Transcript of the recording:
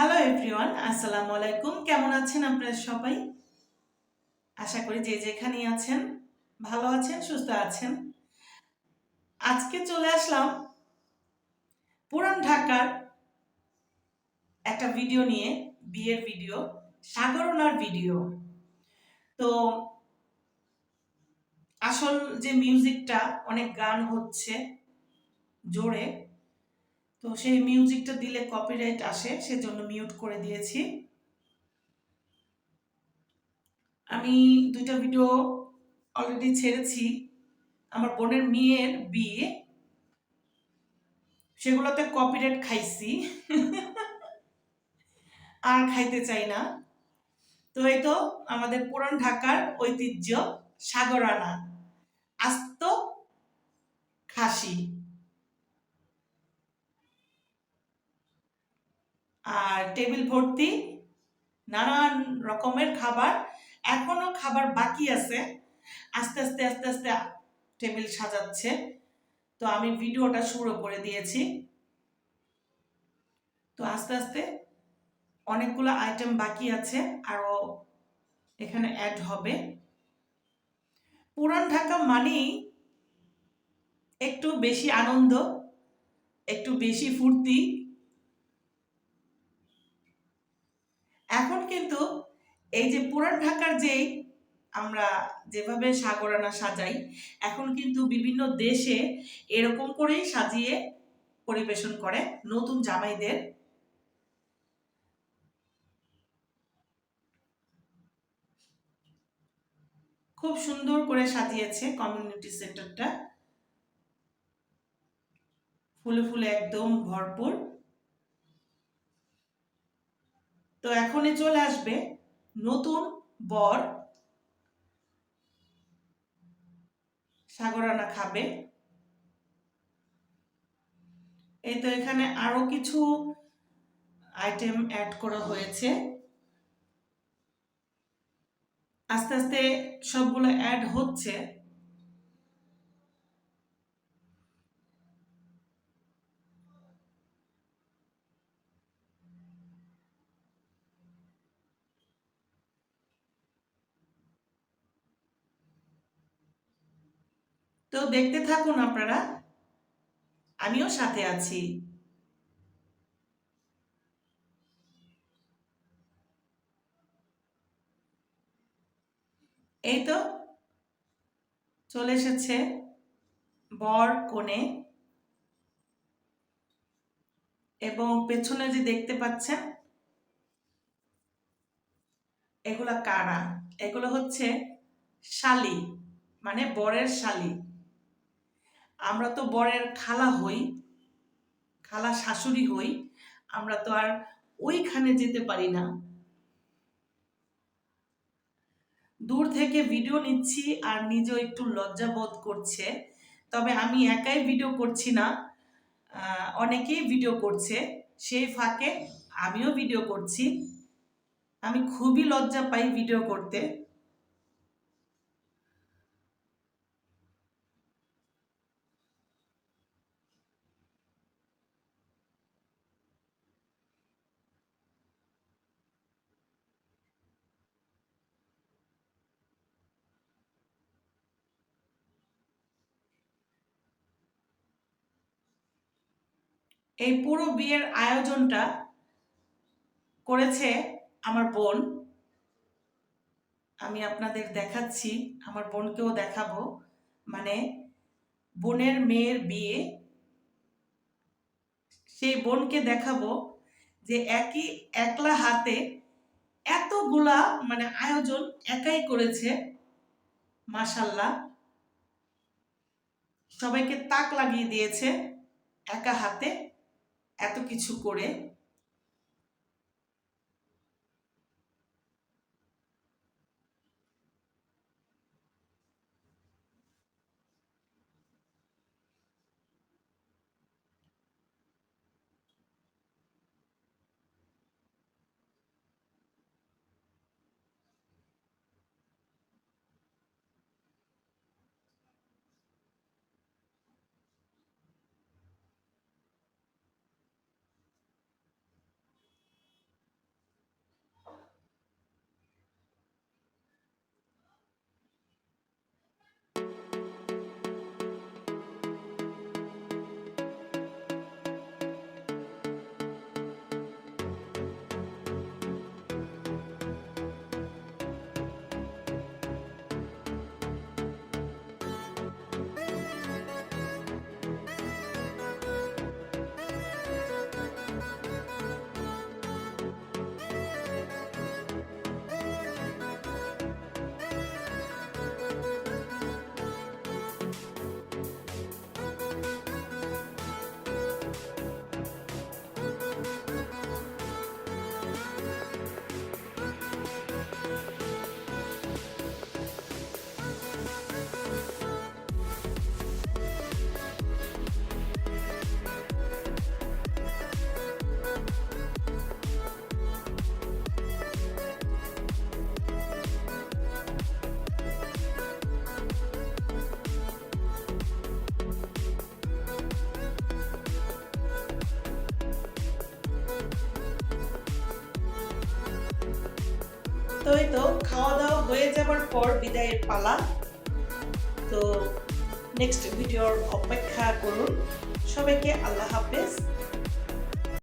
Hello everyone আসসালামু আলাইকুম কেমন আছেন আপনারা সবাই? আশা করি যে যেখানেই আছেন, ভালো আছেন, সুস্থ আছেন। আজকে চলে আসলাম পুরান ঢাকার একটা ভিডিও নিয়ে, বিয়ের ভিডিও সাগরনার ভিডিও। তো আসল যে মিউজিকটা, অনেক গান হচ্ছে জোরে। তো সেই মিউজিকটা দিলে কপিরাইট আসে, সেজন্য মিউট করে দিয়েছি। আমি দুইটা ভিডিও অলরেডি ছেড়েছি। আমার বোনের মেয়ের বিয়ে। সেগুলোতে কপিরাইট খাইছি। আর খাইতে চাই না। তো এই তো আমাদের পুরান ঢাকার ঐতিহ্য সাগরানা আস্ত খাসি। আর টেবিল ভর্তি, নানান রকমের খাবার। এখনও খাবার বাকি আছে। আস্তে আস্তে আস্তে আস্তে টেবিল সাজাচ্ছে। তো আমি ভিডিওটা শুরু করে দিয়েছি। তো আস্তে আস্তে অনেকগুলো আইটেম বাকি আছে আরও এখানে অ্যাড হবে। পুরান ঢাকা মানেই একটু বেশি আনন্দ, একটু বেশি ফুর্তি এখন কিন্তু এই যে পুরান ঢাকার যেই আমরা যেভাবে সাগরানা সাজাই, এখন কিন্তু বিভিন্ন দেশে এরকম করেই সাজিয়ে পরিবেশন করে নতুন জামাইদের। খুব সুন্দর করে সাজিয়েছে কমিউনিটি সেন্টারটা ফুলে ফুলে একদম ভরপুর। তো এখনই চলে আসবে নতুন বর সাগরানা খাবে। এই তো এখানে আরও কিছু আইটেম অ্যাড করা হয়েছে। আস্তে আস্তে সবগুলো অ্যাড হচ্ছে। তো দেখতে থাকুন আপনারা। আমিও সাথে আছি। এই তো চলে এসেছে বর কোণে এবং পেছনে যে দেখতে পাচ্ছেন, এগুলা কারা? এগুলো হচ্ছে শালি মানে বরের শালি। আমরা তো বরের খালা হই, খালা শাশুড়ি হই, আমরা তো আর ওইখানে যেতে পারি না। দূর থেকে ভিডিও নিচ্ছি আর নিজেও একটু লজ্জা বোধ করছে, তবে আমি একাই ভিডিও করছি না অনেকেই ভিডিও করছে, সেই ফাঁকে আমিও ভিডিও করছি। আমি খুবই লজ্জা পাই ভিডিও করতে। এই পুরো বিয়ের আয়োজনটা করেছে আমার বোন। আমি আপনাদের দেখাচ্ছি, আমার বোনকেও দেখাবো। মানে বোনের মেয়ের বিয়ে। সেই বোনকে দেখাবো যে একই, একলা হাতে এতগুলা মানে আয়োজন একাই করেছে। মাসাল্লাহ সবাইকে তাক লাগিয়ে দিয়েছে একা হাতে। এত কিছু করে তো এই তো, খাওয়া দাওয়া হয়ে যাবার পর বিদায়ের পালা। তো নেক্সট ভিডিওর অপেক্ষা করুন। সবাইকে আল্লাহ হাফেজ।